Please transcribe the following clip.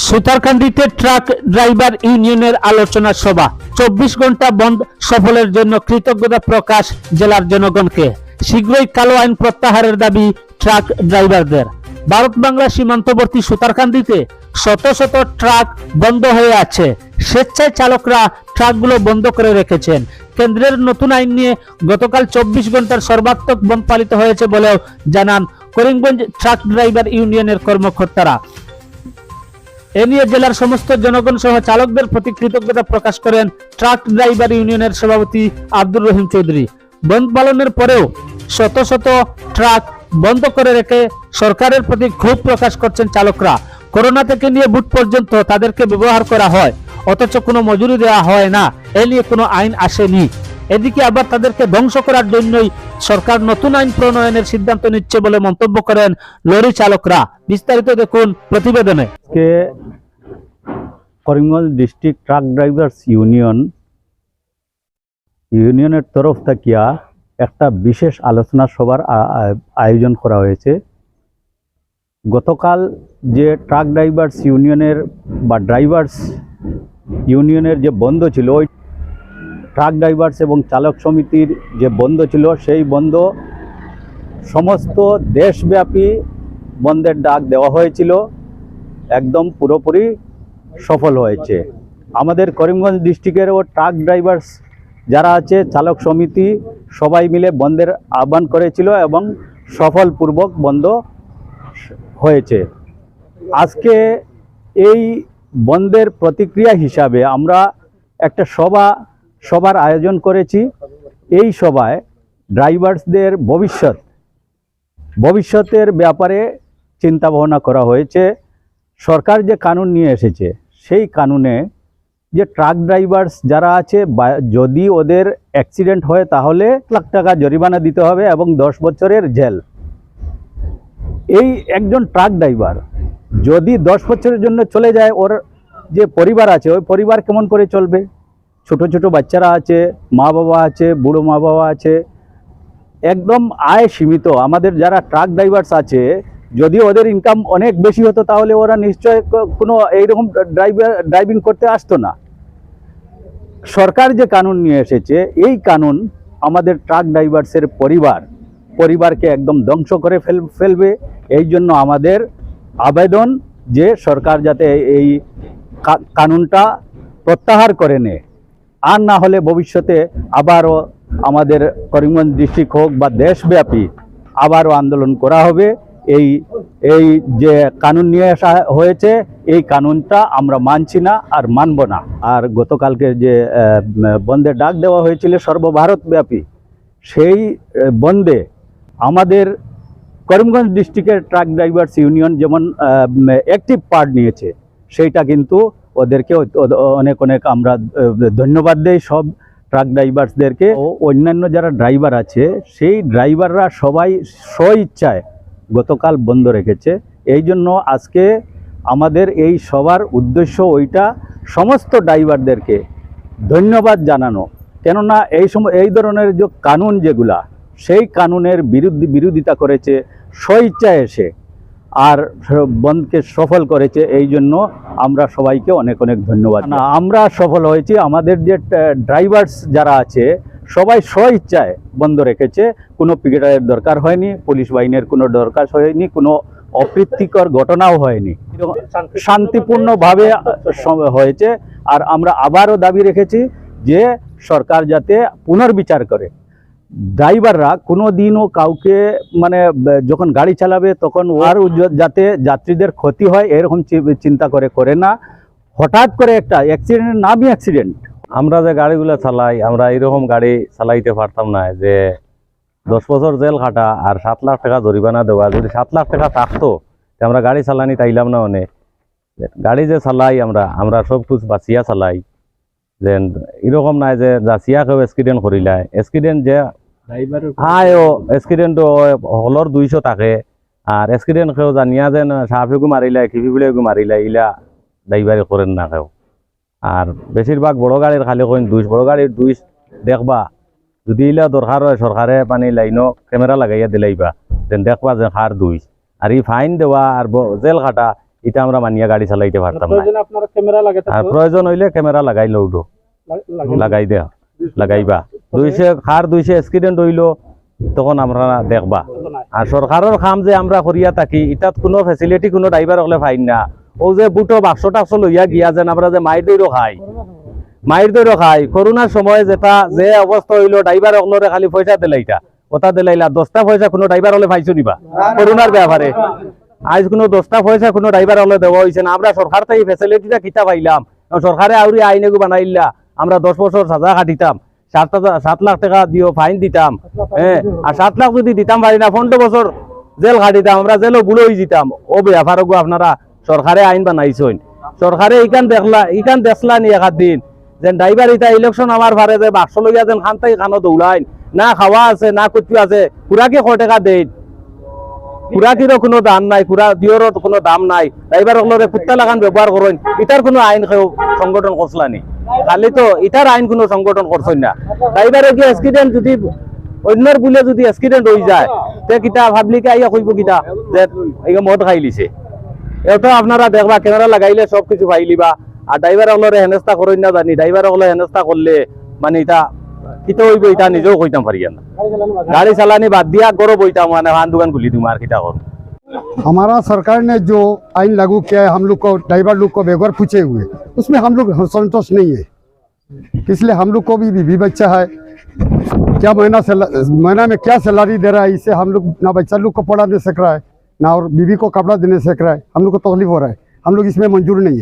সুতারকান্দিতে truck driver ইউনিয়নের আলোচনা সভা। চব্বিশ ঘণ্টা বন্ধ, সফলের জন্য কৃতজ্ঞতা প্রকাশ জেলার জনগণকে। শীঘ্রই কালো আইন প্রত্যাহারের দাবি ট্রাক ড্রাইভারদের। ভারত বাংলা সীমান্তবর্তী সুতারকান্দিতে শত শত ট্রাক বন্ধ হয়ে আছে। স্বেচ্ছায় চালকরা ট্রাকগুলো বন্ধ করে রেখেছেন। কেন্দ্রের নতুন আইন নিয়ে গতকাল চব্বিশ ঘণ্টার সর্বাত্মক বন্ধ পালিত হয়েছে বলেও জানান করিমগঞ্জ ট্রাক ড্রাইভার ইউনিয়নের কর্মকর্তারা। এ নিয়ে জেলার সমস্ত জনগণ সহ চালকদের প্রতি কৃতজ্ঞতা প্রকাশ করেন ট্রাক ড্রাইভার ইউনিয়নের সভাপতি আব্দুর রহিম চৌধুরী। বন্ধ পালনের পরেও শত শত ট্রাক বন্ধ করে রেখে সরকারের প্রতি ক্ষোভ প্রকাশ করছেন চালকরা। করোনা থেকে নিয়ে বুট পর্যন্ত তাদেরকে ব্যবহার করা হয়, অথচ কোনো মজুরি দেওয়া হয় না। এ নিয়ে কোনো আইন আসেনি। এদিকে আবার তাদেরকে ধ্বংস করার জন্যই সরকার নতুন আইন প্রণয়নের সিদ্ধান্ত নিচ্ছে বলে মন্তব্য করেন লরি চালকরা। বিস্তারিত দেখুন প্রতিবেদনে। Karimganj district truck drivers union, ইউনিয়নের তরফ থাকিয়া একটা বিশেষ আলোচনা সভার আয়োজন করা হয়েছে। গতকাল যে ট্রাক ড্রাইভার্স ইউনিয়নের বা ড্রাইভার্স ইউনিয়নের যে বন্ধ ছিল, ওই ট্রাক ড্রাইভার্স এবং চালক সমিতির যে বন্ধ ছিল, সেই বন্ধ সমস্ত দেশব্যাপী বন্ধের ডাক দেওয়া হয়েছিল। একদম পুরোপুরি সফল হয়েছে। আমাদের করিমগঞ্জ ডিস্ট্রিক্টেরও ট্রাক ড্রাইভার্স যারা আছে, চালক সমিতি, সবাই মিলে বন্ধের আহ্বান করেছিল এবং সফলপূর্বক বন্ধ হয়েছে। আজকে এই বন্ধের প্রতিক্রিয়া হিসাবে আমরা একটা সভা সভার আয়োজন করেছি। এই সভায় ড্রাইভার্সদের ভবিষ্যৎ, ভবিষ্যতের ব্যাপারে চিন্তা ভাবনা করা হয়েছে। সরকার যে কানুন নিয়ে এসেছে, সেই কানুনে যে ট্রাক ড্রাইভার্স যারা আছে যদি ওদের অ্যাক্সিডেন্ট হয়, তাহলে লাখ টাকা জরিমানা দিতে হবে এবং দশ বছরের জেল। এই একজন ট্রাক ড্রাইভার যদি দশ বছরের জন্য চলে যায়, ওর যে পরিবার আছে, ওই পরিবার কেমন করে চলবে? ছোট ছোট বাচ্চারা আছে, মা বাবা আছে, বুড়ো মা বাবা আছে, একদম আয় সীমিত। আমাদের যারা ট্রাক ড্রাইভার্স আছে, যদি ওদের ইনকাম অনেক বেশি হতো, তাহলে ওরা নিশ্চয় কোনো এইরকম ড্রাইভার ড্রাইভিং করতে আসতো না। সরকার যে কানুন নিয়ে এসেছে, এই কানুন আমাদের ট্রাক ড্রাইভার্সের পরিবার, পরিবারকে একদম ধ্বংস করে ফেল, ফেলবে। এই জন্য আমাদের আবেদন যে সরকার যাতে এই কানুনটা প্রত্যাহার করে নেয়। আর না হলে ভবিষ্যতে আবারও আমাদের করিমগঞ্জ ডিস্ট্রিক্ট হোক বা দেশব্যাপী আবারও আন্দোলন করা হবে। এই এই যে কানুন নিয়ে আসা হয়েছে, এই কানুনটা আমরা মানছি না আর মানব না। আর গতকালকে যে বন্ধে ডাক দেওয়া হয়েছিল সর্বভারতব্যাপী, সেই বন্ধে আমাদের করিমগঞ্জ ডিস্ট্রিক্টের ট্রাক ড্রাইভার্স ইউনিয়ন যেমন অ্যাক্টিভ পার্ট নিয়েছে, সেইটা কিন্তু ওদেরকে অনেক অনেক আমরা ধন্যবাদ দেই সব ট্রাক ড্রাইভার্সদেরকে ও। অন্যান্য যারা ড্রাইভার আছে সেই ড্রাইভাররা সবাই স্বইচ্ছায় গতকাল বন্ধ রেখেছে। এই জন্য আজকে আমাদের এই সবার উদ্দেশ্য ওইটা সমস্ত ড্রাইভারদেরকে ধন্যবাদ জানানো। কেননা এই সময় এই ধরনের যে কানুন যেগুলা সেই কানুনের বিরুদ্ধে বিরোধিতা করেছে স্বইচ্ছায় এসে। আর বন্ধকে সফল করেছে, এই জন্য আমরা সবাইকে অনেক অনেক ধন্যবাদ। না, আমরা সফল হয়েছি, আমাদের যে ড্রাইভার্স যারা আছে, সবাই স্বইচ্ছায় বন্ধ রেখেছে, কোনো পিকেটারের দরকার হয়নি, পুলিশ বাহিনীর কোনো দরকার হয়নি, কোনো অপ্রীতিকর ঘটনাও হয়নি। শান্তিপূর্ণভাবে হয়েছে, আর আমরা আবারও দাবি রেখেছি যে সরকার যাতে পুনর্বিচার করে। ড্রাইভাররা কোনো দিনও কাউকে মানে যখন গাড়ি চালাবে তখন আর যাতে যাত্রীদের ক্ষতি হয়, এরকম চিন্তা করে করে না। হঠাৎ করে একটা অ্যাক্সিডেন্ট নামই অ্যাক্সিডেন্ট আমরা যে গাড়িগুলো চালাই, আমরা এরকম গাড়ি চালাইতে পারতাম না যে দশ বছর জেল খাটা আর সাত লাখ টাকা জরিমানা দেওয়া। যদি সাত লাখ টাকা থাকতো আমরা গাড়ি চালানি তাইলাম না অনেক। গাড়ি যে চালাই আমরা আমরা সব কিছু বাঁচিয়া চালাই। যে এরকম নাই যে যাচিয়া কেউ এক্সিডেন্ট করিলাই এক্সিডেন্ট যে আয় ও এক্সিডেন্ট হলর দুইশো থাকে। আর এক্সিডেন্ট কেউ জানিয়া যেন সাহাফিগু মারিলাই খিফিগুলিগু মারিলাই ইলা ড্রাইভারি করেন না কেউ আর বেশিরভাগ বড় গাড়ির খালি কইন দুইশ বড় গাড়ির দুইশ দেখবা। যদি ইলা দরকার হয় সরকারে পানি লাইনও ক্যামেরা লাগাইয়া দিলাইবা যেন দেখবা যে হার দুইশ। আর ই ফাইন দেওয়া আর জেল খাটা এটা আমরা মানিয়া গাড়ি চালাইতে পারতাম না। আর প্রয়োজন হইলে ক্যামেরা লাগাই লউডো লাগাই দেও লাগাইবা। দুইশে খার দুইশে এক্সিডেন্ট হইল, তখন আমরা দেখবা। আর সরকারের কাম যে আমরা করিয়া থাকি, ইটাত কোনো ফেসিলিটি কোনো ড্রাইভার হলে ফাইন না। ও যে বুটো বাক্স টাক্স লইয়া গিয়া যেন আমরা যে মাইর দৈরও খাই। মাইর দৈরও খাই করোনার সময় যেটা, যে অবস্থা হইল ড্রাইভার অগলরে খালি পয়সা দিলাইটা কথা দিলাইলা দশটা পয়সা কোনো ড্রাইভার হলে পাইছো নিবা করোনার ব্যাপারে আজ কোনো দশটা পয়সা কোনো ড্রাইভার হলে দেওয়া হয়েছে না। আমরা সরকার থেকে ফেসিলিটিটা কিতা পাইলাম। সরকারে আউরি আইন বানাইলা। আমরা দশ বছর সাজা কাটিতাম। সাত সাত লাখ টাকা দিও ফাইন দিতাম। হ্যাঁ আর সাত লাখ যদি দিতাম পারি না পনেরো বছর জেল খাটিতাম আমরা জেলও বুলো যেতাম। ও ব্যাপারগু আপনারা সরকারে আইন বানাইছেন। সরকারে ইকান দেখলা ইকান দেখলা নি একাত দিন। যে ড্রাইভার ইটা ইলেকশন আমার ভারে যে বাক্স লইয়া যেন খান তাই খানো দৌড়াইন না খাওয়া আছে না কুচু আছে খুরাকে ক টাকা দেয় খুরাকিরও কোনো দাম নাই খুরা দিওরও কোনো দাম নাই। ড্রাইভার কুত্তা লাগান ব্যবহার করেন ইটার কোনো আইন সংগঠন করছলানি খালি তো ইটার আইন কোনো সংগঠন করছেন না। ড্রাইভারে কি অ্যাক্সিডেন্ট যদি অন্যর বুলে যদি অ্যাক্সিডেন্ট হয়ে যায়, তে কিতা ভাবলিকে আইয়া কইব কিতা? যে এই মদ খাই লিছে। এটা আপনারা দেখবা ক্যামেরা লাগাইলে সব কিছু পাইলিবা আর ড্রাইভার হলরে হেনস্তা করেন না জানি। ড্রাইভার হলে হেনস্তা করলে মানে এটা কিতা হইব এটা নিজেও কইতাম পারি না। গাড়ি চালানি বাদ দিয়া গরো বইতাম মানে দোকান খুলি দিম আর কিতা কর हमारा सरकार ने जो आइन लागू किया है, हम लोग को ड्राइवर लोग को बेगर पूछे हुए, उसमें हम लोग संतोष नहीं है। इसलिए हम लोग को भी बीबी बच्चा है। क्या महीना से महीना में क्या सैलरी दे रहा है, इसे हम लोग ना बच्चा लोग को पढ़ा दे सक रहा है, ना और बीवी को कपड़ा देने सक रहा है। हम लोग को तकलीफ़ हो रहा है। हम लोग इसमें मंजूर नहीं है।